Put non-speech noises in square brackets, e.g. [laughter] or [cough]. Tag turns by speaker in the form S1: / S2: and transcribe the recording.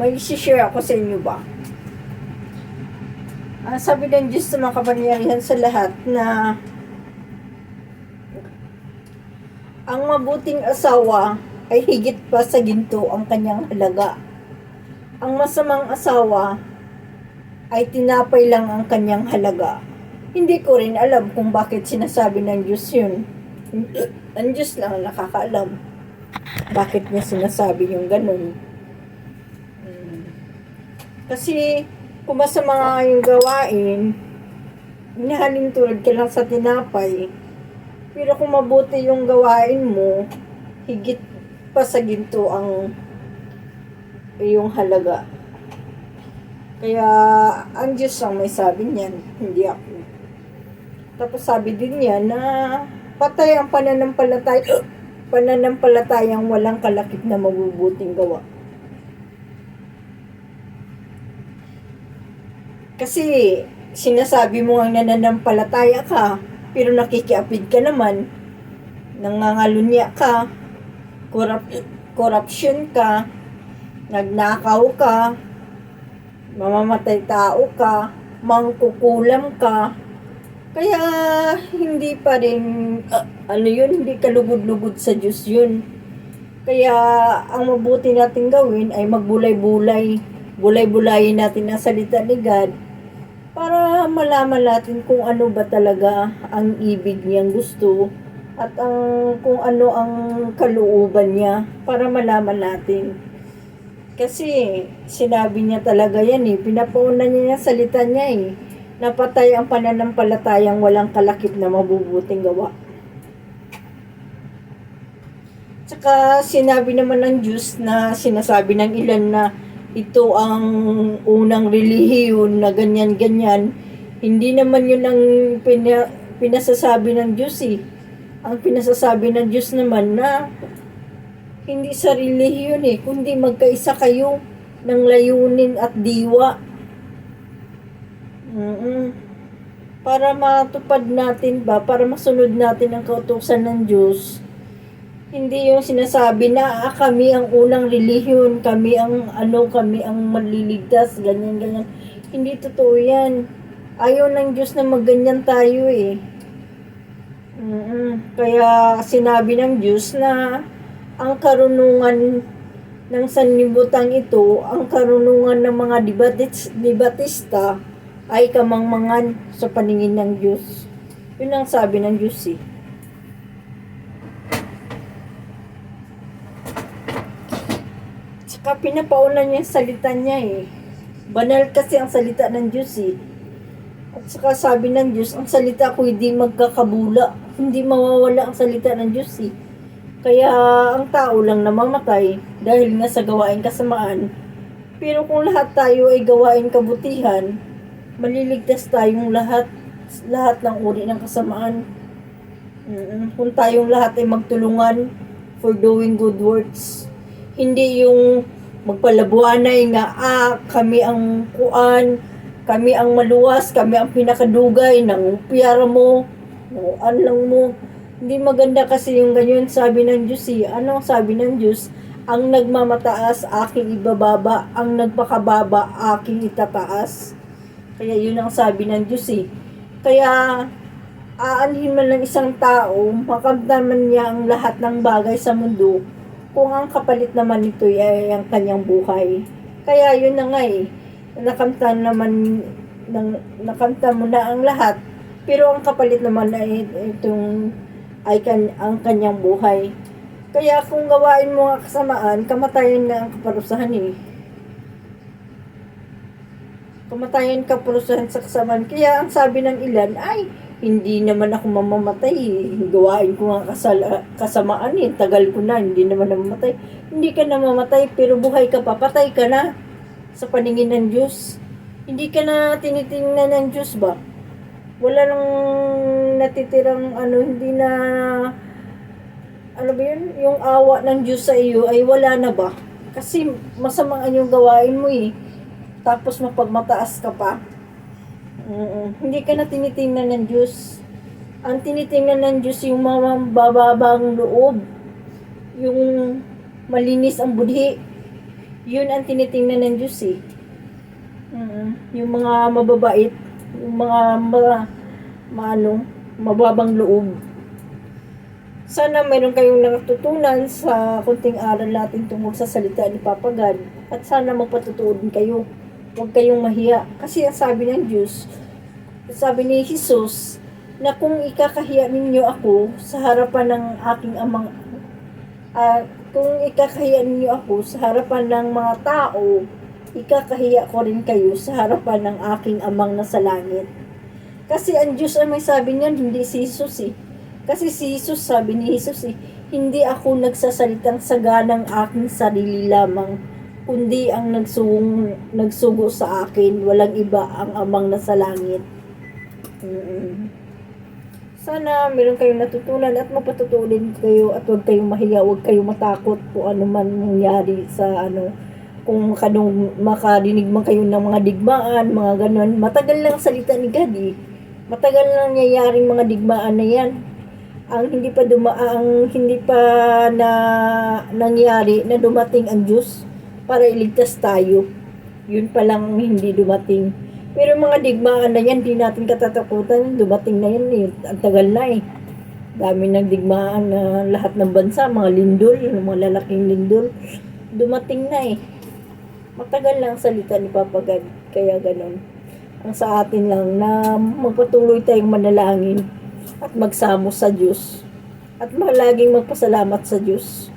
S1: May isi-share ako sa inyo ba? Ah, sabi ng Diyos sa mga kapangyarihan sa lahat na ang mabuting asawa ay higit pa sa ginto ang kanyang halaga. Ang masamang asawa ay tinapay lang ang kanyang halaga. Hindi ko rin alam kung bakit sinasabi ng Diyos yun. Ang Diyos lang ang nakakaalam. Bakit niya sinasabi yung ganun. Kasi kung masama nga yung gawain, hinahalin tulad ka lang sa tinapay. Pero kung mabuti yung gawain mo, higit pa sa ginto ang iyong halaga. Kaya ang Diyos ang may sabi niyan, hindi ako. Tapos sabi din niya na patay ang pananampalataya, [clears throat] pananampalatayang walang kalakip na mabubuting gawa. Kasi sinasabi mo ang nananampalataya ka, pero nakikiapid ka naman, nangangalunya ka, corrupt, corruption ka, nagnakaw ka, mamamatay tao ka, mangkukulam ka, kaya hindi pa rin, ah, ano yun, hindi ka lugod-lugod sa Diyos yun. Kaya ang mabuti natin gawin ay magbulay-bulay, bulay-bulayin natin ang salita ni God para malaman natin kung ano ba talaga ang ibig niyang gusto at ang kung ano ang kalooban niya para malaman natin. Kasi sinabi niya talaga yan eh, pinapauna niya yung salita niya eh, napatay ang pananampalatayang walang kalakip na mabubuting gawa. Tsaka sinabi naman ng Diyos na sinasabi ng ilan na ito ang unang relihiyon na ganyan-ganyan. Hindi naman yun ang pina, pinasasabi ng Diyos eh. Ang pinasasabi ng Diyos naman na hindi sa relihiyon eh, kundi magkaisa kayo ng layunin at diwa. mm Para matupad natin ba, para masunod natin ang kautusan ng Diyos, hindi yung sinasabi na ah, kami ang unang relihiyon, kami ang ano, kami ang maliligtas, ganyan, ganyan. Hindi totoo yan. Ayaw ng Diyos na magganyan tayo eh. mm Kaya sinabi ng Diyos na ang karunungan ng sanlibutan ito, ang karunungan ng mga debatis, debatista ay kamangmangan sa paningin ng Diyos. Yun ang sabi ng Diyos eh. Tsaka pinapaulan niya yung salita niya eh. Banal kasi ang salita ng Diyos eh. At saka sabi ng Diyos, ang salita ko hindi magkakabula. Hindi mawawala ang salita ng Diyos eh. Kaya ang tao lang namamatay dahil nga sa gawain kasamaan. Pero kung lahat tayo ay gawain kabutihan, maliligtas tayong lahat lahat ng uri ng kasamaan. Kung tayong lahat ay magtulungan for doing good works. Hindi yung magpalabuanay nga, ah, kami ang kuan, kami ang maluwas, kami ang pinakadugay ng piyara mo, ng lang mo. Hindi maganda kasi yung ganyan sabi ng Diyos eh. Ano ang sabi ng Diyos? Ang nagmamataas, aking ibababa. Ang nagpakababa, aking itataas. Kaya yun ang sabi ng Diyos eh. Kaya aanhin man ng isang tao, makamdaman niya ang lahat ng bagay sa mundo kung ang kapalit naman nito ay ang kanyang buhay. Kaya yun na nga eh, nakamta naman, ng, nakamta mo na ang lahat, pero ang kapalit naman ay itong ay kan, ang kanyang buhay. Kaya kung gawain mo ang kasamaan, kamatayan na ang kaparusahan eh. Kamatayan kaparusahan sa kasamaan. Kaya ang sabi ng ilan ay, hindi naman ako mamamatay. eh. Gawain ko nga kasal, kasamaan eh. Tagal ko na, hindi naman namamatay. Hindi ka namamatay, pero buhay ka pa. Patay ka na sa paningin ng Diyos. Hindi ka na tinitingnan ng Diyos ba? Wala nang natitirang ano, hindi na ano ba yun? Yung awa ng Diyos sa iyo ay wala na ba? Kasi masama ang yung gawain mo eh. Tapos mapagmataas ka pa. Mm, hindi ka na tinitingnan ng Diyos. Ang tinitingnan ng Diyos yung mga bababang loob. Yung malinis ang budhi. Yun ang tinitingnan ng Diyos eh. Mm, yung mga mababait. Yung mga ma, maano, mababang loob. Sana mayroon kayong natutunan sa kunting aral natin tungkol sa salita ni Papa God. At sana magpatutuo din kayo. Huwag kayong mahiya. Kasi ang sabi ng Diyos, sabi ni Jesus, na kung ikakahiya ninyo ako sa harapan ng aking amang ah, kung ikakahiya ninyo ako sa harapan ng mga tao, ikakahiya ko rin kayo sa harapan ng aking amang nasa langit. Kasi ang Diyos ay may sabi niyan, hindi si Jesus eh. Kasi si Jesus, sabi ni Jesus eh, hindi ako nagsasalitang saga ng aking sarili lamang, kundi ang nagsugong, nagsugo sa akin, walang iba ang amang nasa langit. Mm. Sana meron kayong natutunan at mapatutunan kayo at huwag kayong mahiya, huwag kayong matakot kung ano man mangyari sa ano kung kanong makarinig man kayo ng mga digmaan, mga ganon. Matagal lang salita ni God eh. Matagal lang nangyayaring mga digmaan na yan. Ang hindi pa duma ang hindi pa na nangyari na dumating ang Diyos para iligtas tayo. Yun pa lang ang hindi dumating. Pero mga digmaan na yan, di natin katatakutan. Dumating na yan eh. Ang tagal na eh. Dami ng digmaan na lahat ng bansa, mga lindol, mga lalaking lindol. Dumating na eh. Matagal lang ang salita ni Papa God. Kaya ganon. Ang sa atin lang na magpatuloy tayong manalangin at magsamo sa Diyos. At malaging magpasalamat sa Diyos.